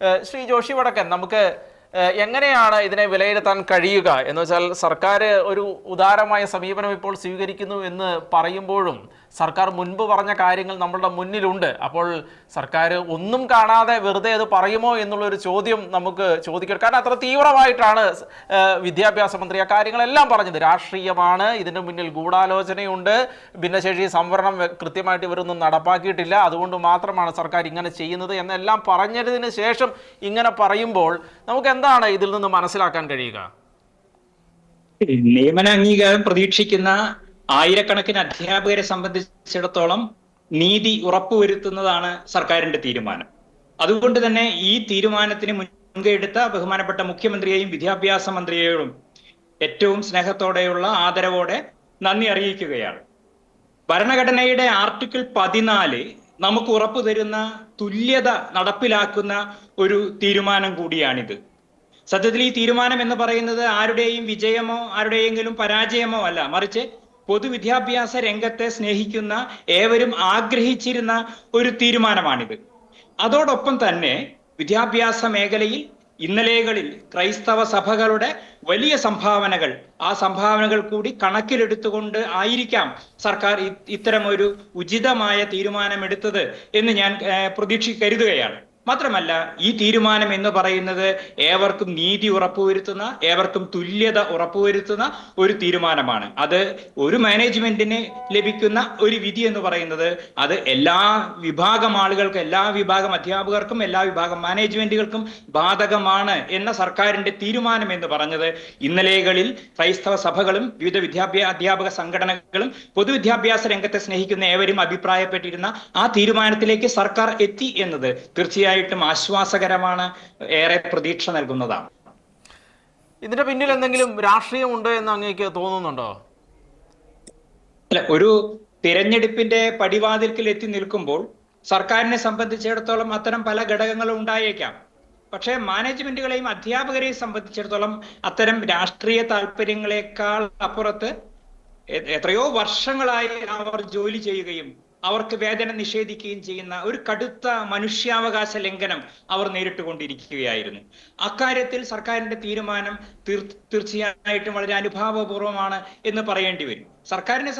ശ്രീ ജോഷി വടക്കൻ നമുക്ക് എങ്ങനെയാണ് ഇതിനെ വിലയിരുത്താൻ കഴിയുക? എന്ന് വെച്ചാൽ സർക്കാർ ഒരു ഉദാരമായ സമീപനം ഇപ്പോൾ സ്വീകരിക്കുന്നു എന്ന് പറയുമ്പോഴും സർക്കാർ മുൻപ് പറഞ്ഞ കാര്യങ്ങൾ നമ്മളുടെ മുന്നിലുണ്ട്. അപ്പോൾ സർക്കാർ ഒന്നും കാണാതെ വെറുതെ അത് പറയുമോ എന്നുള്ളൊരു ചോദ്യം നമുക്ക് ചോദിക്കണം കാരണം അത്ര തീവ്രമായിട്ടാണ് വിദ്യാഭ്യാസ മന്ത്രി ആ കാര്യങ്ങളെല്ലാം പറഞ്ഞത്. രാഷ്ട്രീയമാണ് ഇതിന് മുന്നിൽ ഗൂഢാലോചനയുണ്ട്. ഭിന്നശേഷി സംവരണം കൃത്യമായിട്ട് ഇവരൊന്നും നടപ്പാക്കിയിട്ടില്ല. അതുകൊണ്ട് മാത്രമാണ് സർക്കാർ ഇങ്ങനെ ചെയ്യുന്നത് എന്നെല്ലാം പറഞ്ഞതിന് ശേഷം ഇങ്ങനെ പറയുമ്പോൾ നമുക്ക് എന്താണ് ഇതിൽ നിന്ന് മനസ്സിലാക്കാൻ കഴിയുക? നിയമന അംഗീകാരം പ്രതീക്ഷിക്കുന്ന ആയിരക്കണക്കിന് അധ്യാപകരെ സംബന്ധിച്ചിടത്തോളം നീതി ഉറപ്പുവരുത്തുന്നതാണ് സർക്കാരിന്റെ തീരുമാനം. അതുകൊണ്ട് തന്നെ ഈ തീരുമാനത്തിന് മുൻകൈ എടുത്ത ബഹുമാനപ്പെട്ട മുഖ്യമന്ത്രിയെയും വിദ്യാഭ്യാസ മന്ത്രിയെയും ഏറ്റവും സ്നേഹത്തോടെയുള്ള ആദരവോടെ നന്ദി അറിയിക്കുകയാണ്. ഭരണഘടനയുടെ ആർട്ടിക്കിൾ പതിനാല് നമുക്ക് ഉറപ്പു തരുന്ന തുല്യത നടപ്പിലാക്കുന്ന ഒരു തീരുമാനം കൂടിയാണിത്. സത്യത്തിൽ ഈ തീരുമാനം എന്ന് പറയുന്നത് ആരുടെയും വിജയമോ ആരുടെയെങ്കിലും പരാജയമോ അല്ല. മറിച്ച് പൊതുവിദ്യാഭ്യാസ രംഗത്തെ സ്നേഹിക്കുന്ന ഏവരും ആഗ്രഹിച്ചിരുന്ന ഒരു തീരുമാനമാണിത്. അതോടൊപ്പം തന്നെ വിദ്യാഭ്യാസ മേഖലയിൽ ഇന്നലെകളിൽ ക്രൈസ്തവ സഭകളുടെ വലിയ സംഭാവനകൾ ആ സംഭാവനകൾ കൂടി കണക്കിലെടുത്തുകൊണ്ട് ആയിരിക്കാം സർക്കാർ ഇത്തരമൊരു ഉചിതമായ തീരുമാനം ഉചിതമായ തീരുമാനമെടുത്തത് എന്ന് ഞാൻ പ്രതീക്ഷ കരുതുകയാണ് മാത്രമല്ല ഈ തീരുമാനം എന്ന് പറയുന്നത് ഏവർക്കും നീതി ഉറപ്പുവരുത്തുന്ന ഏവർക്കും തുല്യത ഉറപ്പുവരുത്തുന്ന ഒരു തീരുമാനമാണ്. അത് ഒരു മാനേജ്മെന്റിന് ലഭിക്കുന്ന ഒരു വിധി എന്ന് പറയുന്നത് അത് എല്ലാ വിഭാഗം ആളുകൾക്കും എല്ലാ വിഭാഗം അധ്യാപകർക്കും എല്ലാ വിഭാഗം മാനേജ്മെന്റുകൾക്കും ബാധകമാണ് എന്ന സർക്കാരിന്റെ തീരുമാനം എന്ന് പറഞ്ഞത് ഇന്നലെകളിൽ ക്രൈസ്തവ സഭകളും വിവിധ വിദ്യാഭ്യാസ അധ്യാപക സംഘടനകളും പൊതുവിദ്യാഭ്യാസ രംഗത്തെ സ്നേഹിക്കുന്ന ഏവരും അഭിപ്രായപ്പെട്ടിരുന്ന ആ തീരുമാനത്തിലേക്ക് സർക്കാർ എത്തി എന്നത് തീർച്ചയായിട്ടും ആശ്വാസകരമാണ് ഏറെ പ്രതീക്ഷ നൽകുന്നതാണ്. ഇതിന്റെ പിന്നിൽ എന്തെങ്കിലും രാഷ്ട്രീയമുണ്ട് എന്ന് അങ്ങേക്ക് തോന്നുന്നുണ്ടോ? അല്ല ഒരു തിരഞ്ഞെടുപ്പിന്റെ പടിവാതിൽക്കിൽ എത്തി നിൽക്കുമ്പോൾ സർക്കാരിനെ സംബന്ധിച്ചിടത്തോളം അത്തരം പല ഘടകങ്ങളും ഉണ്ടായേക്കാം. പക്ഷേ മാനേജ്മെന്റുകളെയും അധ്യാപകരെയും സംബന്ധിച്ചിടത്തോളം അത്തരം രാഷ്ട്രീയ താല്പര്യങ്ങളെക്കാൾ അപ്പുറത്ത് എത്രയോ വർഷങ്ങളായി അവർ ജോലി ചെയ്യുകയും അവർക്ക് വേതനം നിഷേധിക്കുകയും ചെയ്യുന്ന ഒരു കടുത്ത മനുഷ്യാവകാശ ലംഘനം അവർ നേരിട്ടുകൊണ്ടിരിക്കുകയായിരുന്നു. അക്കാര്യത്തിൽ സർക്കാരിന്റെ തീരുമാനം തീർ- തീർച്ചയായിട്ടും വളരെ അനുഭാവപൂർവമാണ് എന്ന് പറയേണ്ടി വരും. സർക്കാരിനെ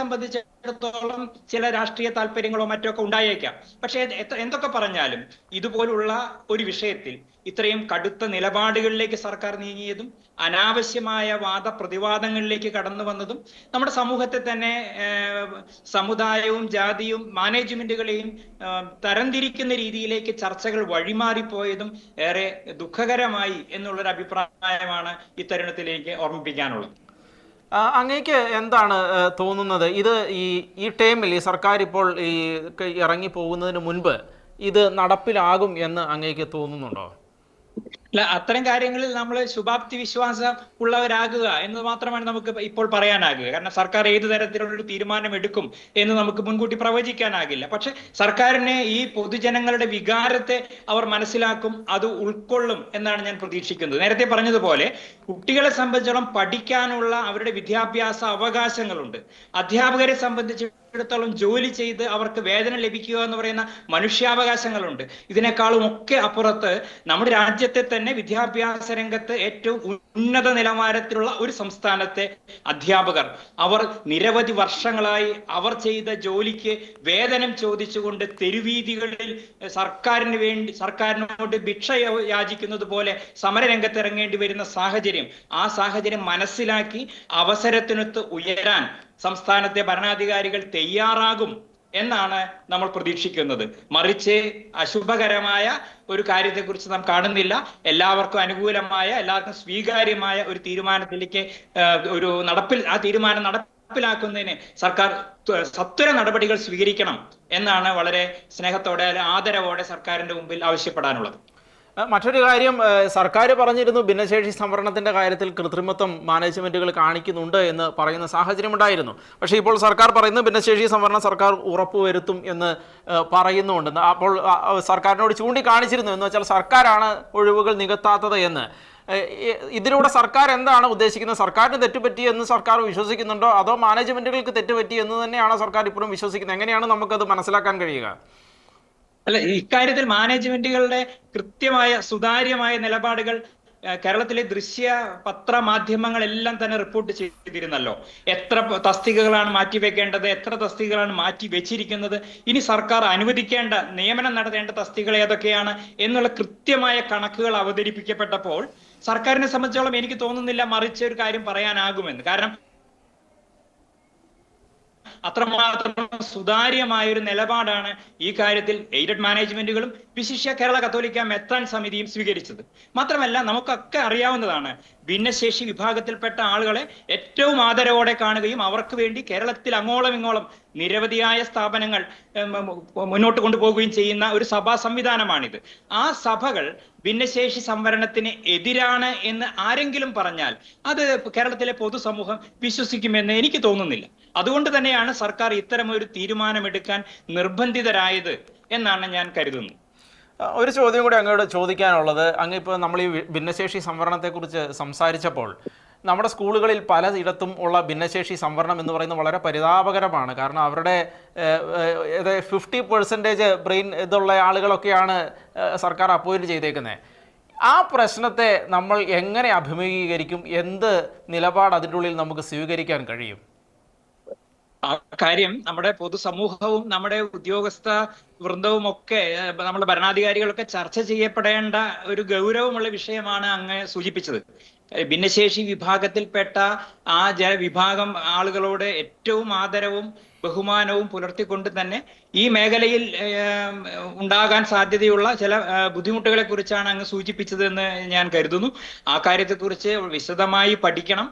സംബന്ധിച്ചിടത്തോളം ചില രാഷ്ട്രീയ താല്പര്യങ്ങളോ മറ്റോ ഒക്കെ ഉണ്ടായേക്കാം. പക്ഷേ എന്തൊക്കെ പറഞ്ഞാലും ഇതുപോലുള്ള ഒരു വിഷയത്തിൽ ഇത്രയും കടുത്ത നിലപാടുകളിലേക്ക് സർക്കാർ നീങ്ങിയതും അനാവശ്യമായ വാദപ്രതിവാദങ്ങളിലേക്ക് കടന്നു വന്നതും നമ്മുടെ സമൂഹത്തെ തന്നെ സമുദായവും ജാതിയും മാനേജ്മെന്റുകളെയും തരംതിരിക്കുന്ന രീതിയിലേക്ക് ചർച്ചകൾ വഴിമാറിപ്പോയതും ഏറെ ദുഃഖകരമായി എന്നുള്ളൊരു അഭിപ്രായമാണ് ഇത്തരുണത്തിലേക്ക് ഓർമ്മിപ്പിക്കാനുള്ളത്. അങ്ങേക്ക് എന്താണ് തോന്നുന്നത്? ഇത് ഈ ഈ ടൈമിൽ ഈ സർക്കാർ ഇപ്പോൾ ഈ ഇറങ്ങി പോകുന്നതിന് മുൻപ് ഇത് നടപ്പിലാകും എന്ന് അങ്ങേക്ക് തോന്നുന്നുണ്ടോ? അല്ല അത്തരം കാര്യങ്ങളിൽ നമ്മൾ ശുഭാപ്തി വിശ്വാസം ഉള്ളവരാകുക എന്ന് മാത്രമാണ് നമുക്ക് ഇപ്പോൾ പറയാനാകുക. കാരണം സർക്കാർ ഏത് തരത്തിലുള്ള ഒരു തീരുമാനം എടുക്കും എന്ന് നമുക്ക് മുൻകൂട്ടി പ്രവചിക്കാനാകില്ല. പക്ഷെ സർക്കാരിനെ ഈ പൊതുജനങ്ങളുടെ വികാരത്തെ അവർ മനസ്സിലാക്കും അത് ഉൾക്കൊള്ളും എന്നാണ് ഞാൻ പ്രതീക്ഷിക്കുന്നത്. നേരത്തെ പറഞ്ഞതുപോലെ കുട്ടികളെ സംബന്ധിച്ചോളം പഠിക്കാനുള്ള അവരുടെ വിദ്യാഭ്യാസ അവകാശങ്ങളുണ്ട്. അധ്യാപകരെ സംബന്ധിച്ച് സംബന്ധിച്ചിടത്തോളം ജോലി ചെയ്ത് അവർക്ക് വേതനം ലഭിക്കുക എന്ന് പറയുന്ന മനുഷ്യാവകാശങ്ങളുണ്ട്. ഇതിനേക്കാളും ഒക്കെ അപ്പുറത്ത് നമ്മുടെ രാജ്യത്തെ തന്നെ വിദ്യാഭ്യാസ രംഗത്ത് ഏറ്റവും ഉന്നത നിലവാരത്തിലുള്ള ഒരു സംസ്ഥാനത്തെ അധ്യാപകർ. അവർ നിരവധി വർഷങ്ങളായി അവർ ചെയ്ത ജോലിക്ക് വേതനം ചോദിച്ചുകൊണ്ട് തെരുവീതികളിൽ സർക്കാരിന് വേണ്ടി സർക്കാരിനോട് ഭിക്ഷ യാചിക്കുന്നത് പോലെ സമരരംഗത്ത് ഇറങ്ങേണ്ടി വരുന്ന സാഹചര്യം ആ സാഹചര്യം മനസ്സിലാക്കി അവസരത്തിനൊത്ത് ഉയരാൻ സംസ്ഥാനത്തെ ഭരണാധികാരികൾ തയ്യാറാകും. എന്നാണ് നമ്മൾ പ്രതീക്ഷിക്കുന്നത്. മറിച്ച് അശുഭകരമായ ഒരു കാര്യത്തെക്കുറിച്ച് നാം കാണുന്നില്ല. എല്ലാവർക്കും അനുകൂലമായ എല്ലാവർക്കും സ്വീകാര്യമായ ഒരു തീരുമാനത്തിലേക്ക് ഒരു നടപ്പിൽ ആ തീരുമാനം നടപ്പിലാക്കുന്നതിന് സർക്കാർ ത്വ- സത്വര നടപടികൾ സ്വീകരിക്കണം എന്നാണ് വളരെ സ്നേഹത്തോടെ ആദരവോടെ സർക്കാരിന്റെ മുമ്പിൽ ആവശ്യപ്പെടാനുള്ളത്. മറ്റൊരു കാര്യം സർക്കാർ പറഞ്ഞിരുന്നു ഭിന്നശേഷി സംവരണത്തിന്റെ കാര്യത്തിൽ കൃത്രിമത്വം മാനേജ്മെന്റുകൾ കാണിക്കുന്നുണ്ട് എന്ന് പറയുന്ന സാഹചര്യം ഉണ്ടായിരുന്നു. പക്ഷേ ഇപ്പോൾ സർക്കാർ പറയുന്നു ഭിന്നശേഷി സംവരണം സർക്കാർ ഉറപ്പുവരുത്തും എന്ന് പറയുന്നുണ്ട്. അപ്പോൾ സർക്കാരിനോട് ചൂണ്ടിക്കാണിച്ചിരുന്നു. എന്ന് വെച്ചാൽ സർക്കാരാണ് ഒഴിവുകൾ നികത്താത്തത് എന്ന്. ഇതിലൂടെ സർക്കാർ എന്താണ് ഉദ്ദേശിക്കുന്നത്? സർക്കാരിന് തെറ്റുപറ്റി എന്ന് സർക്കാർ വിശ്വസിക്കുന്നുണ്ടോ? അതോ മാനേജ്മെന്റുകൾക്ക് തെറ്റുപറ്റി എന്ന് തന്നെയാണ് സർക്കാർ ഇപ്പോഴും വിശ്വസിക്കുന്നത്? എങ്ങനെയാണ് നമുക്കത് മനസ്സിലാക്കാൻ കഴിയുക? അല്ല ഇക്കാര്യത്തിൽ മാനേജ്മെന്റുകളുടെ കൃത്യമായ സുതാര്യമായ നിലപാടുകൾ കേരളത്തിലെ ദൃശ്യ പത്ര മാധ്യമങ്ങളെല്ലാം തന്നെ റിപ്പോർട്ട് ചെയ്തിരുന്നല്ലോ. എത്ര തസ്തികകളാണ് മാറ്റിവെക്കേണ്ടത് എത്ര തസ്തികകളാണ് മാറ്റി വെച്ചിരിക്കുന്നത് ഇനി സർക്കാർ അനുവദിക്കേണ്ട നിയമനം നടത്തേണ്ട തസ്തികൾ ഏതൊക്കെയാണ് എന്നുള്ള കൃത്യമായ കണക്കുകൾ അവതരിപ്പിക്കപ്പെട്ടപ്പോൾ സർക്കാരിനെ സംബന്ധിച്ചോളം എനിക്ക് തോന്നുന്നില്ല മറിച്ച് ഒരു കാര്യം പറയാനാകുമെന്ന്. കാരണം അത്രമാത്രം സുതാര്യമായ ഒരു നിലപാടാണ് ഈ കാര്യത്തിൽ എയ്ഡഡ് മാനേജ്മെന്റുകളും വിശിഷ്യ കേരള കത്തോലിക്ക മെത്രാൻ സമിതിയും സ്വീകരിച്ചത്. മാത്രമല്ല നമുക്കൊക്കെ അറിയാവുന്നതാണ് ഭിന്നശേഷി വിഭാഗത്തിൽപ്പെട്ട ആളുകളെ ഏറ്റവും ആദരവോടെ കാണുകയും അവർക്ക് വേണ്ടി കേരളത്തിൽ അങ്ങോളം ഇങ്ങോളം നിരവധിയായ സ്ഥാപനങ്ങൾ മുന്നോട്ട് കൊണ്ടുപോകുകയും ചെയ്യുന്ന ഒരു സഭാ സംവിധാനമാണിത്. ആ സഭകൾ ഭിന്നശേഷി സംവരണത്തിന് എതിരാണ് എന്ന് ആരെങ്കിലും പറഞ്ഞാൽ അത് കേരളത്തിലെ പൊതുസമൂഹം വിശ്വസിക്കുമെന്ന് എനിക്ക് തോന്നുന്നില്ല. അതുകൊണ്ട് തന്നെയാണ് സർക്കാർ ഇത്തരമൊരു തീരുമാനമെടുക്കാൻ നിർബന്ധിതരായത് എന്നാണ് ഞാൻ കരുതുന്നത് ഒരു ചോദ്യം കൂടി അങ്ങോട്ട് ചോദിക്കാനുള്ളത്. അങ്ങ് ഇപ്പോൾ നമ്മൾ ഈ ഭിന്നശേഷി സംവരണത്തെക്കുറിച്ച് സംസാരിച്ചപ്പോൾ നമ്മുടെ സ്കൂളുകളിൽ പലയിടത്തും ഉള്ള ഭിന്നശേഷി സംവരണം എന്ന് പറയുന്നത് വളരെ പരിതാപകരമാണ്. കാരണം അവരുടെ ഫിഫ്റ്റി പെർസെന്റേജ് ബ്രെയിൻ ഇതുള്ള ആളുകളൊക്കെയാണ് സർക്കാർ അപ്പോയിന്റ് ചെയ്തേക്കുന്നത് ആ പ്രശ്നത്തെ നമ്മൾ എങ്ങനെ അഭിമുഖീകരിക്കും? എന്ത് നിലപാട് അതിന്റെ ഉള്ളിൽ നമുക്ക് സ്വീകരിക്കാൻ കഴിയും? ആ കാര്യം നമ്മുടെ പൊതുസമൂഹവും നമ്മുടെ ഉദ്യോഗസ്ഥ വൃന്ദവും ഒക്കെ നമ്മുടെ ഭരണാധികാരികളൊക്കെ ചർച്ച ചെയ്യപ്പെടേണ്ട ഒരു ഗൗരവമുള്ള വിഷയമാണ് അങ്ങ് സൂചിപ്പിച്ചത്. ഭിന്നശേഷി വിഭാഗത്തിൽപ്പെട്ട ആ ജനവിഭാഗം ആളുകളോട് ഏറ്റവും ആദരവും ബഹുമാനവും പുലർത്തിക്കൊണ്ട് തന്നെ ഈ മേഖലയിൽ ഉണ്ടാകാൻ സാധ്യതയുള്ള ചില ബുദ്ധിമുട്ടുകളെ കുറിച്ചാണ് അങ്ങ് സൂചിപ്പിച്ചതെന്ന് ഞാൻ കരുതുന്നു. ആ കാര്യത്തെക്കുറിച്ച് വിശദമായി പഠിക്കണം.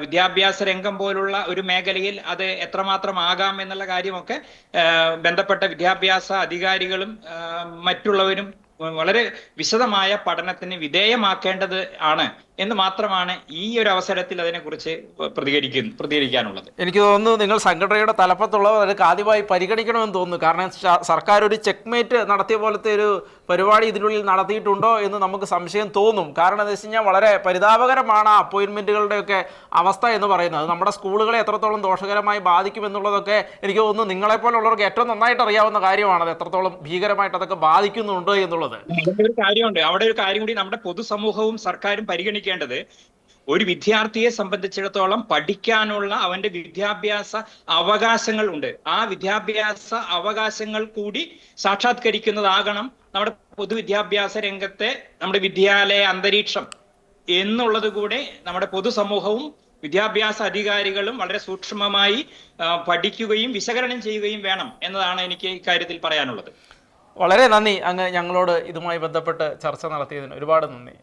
വിദ്യാഭ്യാസ രംഗം പോലുള്ള ഒരു മേഖലയിൽ അത് എത്രമാത്രം ആകാം എന്നുള്ള കാര്യമൊക്കെ ബന്ധപ്പെട്ട വിദ്യാഭ്യാസ അധികാരികളും മറ്റുള്ളവരും വളരെ വിശദമായ പഠനത്തിന് വിധേയമാക്കേണ്ടത് ആണ്. എന്ന് മാത്രമാണ് ഈ ഒരു അവസരത്തിൽ അതിനെക്കുറിച്ച് പ്രതികരിക്കുന്നു പ്രതികരിക്കാനുള്ളത്. എനിക്ക് തോന്നുന്നു നിങ്ങൾ സംഘടനയുടെ തലപ്പത്തുള്ളവർ അതൊക്കെ ആദ്യമായി പരിഗണിക്കണമെന്ന് തോന്നുന്നു. കാരണം സർക്കാർ ഒരു ചെക്ക്മേറ്റ് നടത്തിയ പോലത്തെ ഒരു പരിപാടി ഇതിനുള്ളിൽ നടത്തിയിട്ടുണ്ടോ എന്ന് നമുക്ക് സംശയം തോന്നും. കാരണം എന്താ വെച്ച് കഴിഞ്ഞാൽ വളരെ പരിതാപകരമാണ് ആ അപ്പോയിൻമെന്റുകളുടെയൊക്കെ അവസ്ഥ എന്ന് പറയുന്നത്. നമ്മുടെ സ്കൂളുകളെ എത്രത്തോളം ദോഷകരമായി ബാധിക്കും എന്നുള്ളതൊക്കെ എനിക്ക് തോന്നുന്നു നിങ്ങളെപ്പോലുള്ളവർക്ക് ഏറ്റവും നന്നായിട്ട് അറിയാവുന്ന കാര്യമാണ് അത് എത്രത്തോളം ഭീകരമായിട്ട് അതൊക്കെ ബാധിക്കുന്നുണ്ട് എന്നുള്ളത്. അവിടെ ഒരു കാര്യമുണ്ട്. അവിടെ ഒരു കാര്യം കൂടി നമ്മുടെ പൊതുസമൂഹവും സർക്കാരും പരിഗണിക്കേണ്ടത് ഒരു വിദ്യാർത്ഥിയെ സംബന്ധിച്ചിടത്തോളം പഠിക്കാനുള്ള അവന്റെ വിദ്യാഭ്യാസ അവകാശങ്ങൾ ഉണ്ട്. ആ വിദ്യാഭ്യാസ അവകാശങ്ങൾ കൂടി സാക്ഷാത്കരിക്കുന്നതാകണം നമ്മുടെ പൊതുവിദ്യാഭ്യാസ രംഗത്തെ നമ്മുടെ വിദ്യാലയ അന്തരീക്ഷം എന്നുള്ളത് കൂടെ നമ്മുടെ പൊതുസമൂഹവും വിദ്യാഭ്യാസ അധികാരികളും വളരെ സൂക്ഷ്മമായി പഠിക്കുകയും വിശകലനം ചെയ്യുകയും വേണം എന്നതാണ് എനിക്ക് ഇക്കാര്യത്തിൽ പറയാനുള്ളത്. വളരെ നന്ദി. അങ്ങ് ഞങ്ങളോട് ഇതുമായി ബന്ധപ്പെട്ട് ചർച്ച നടത്തിയതിന് ഒരുപാട് നന്ദി.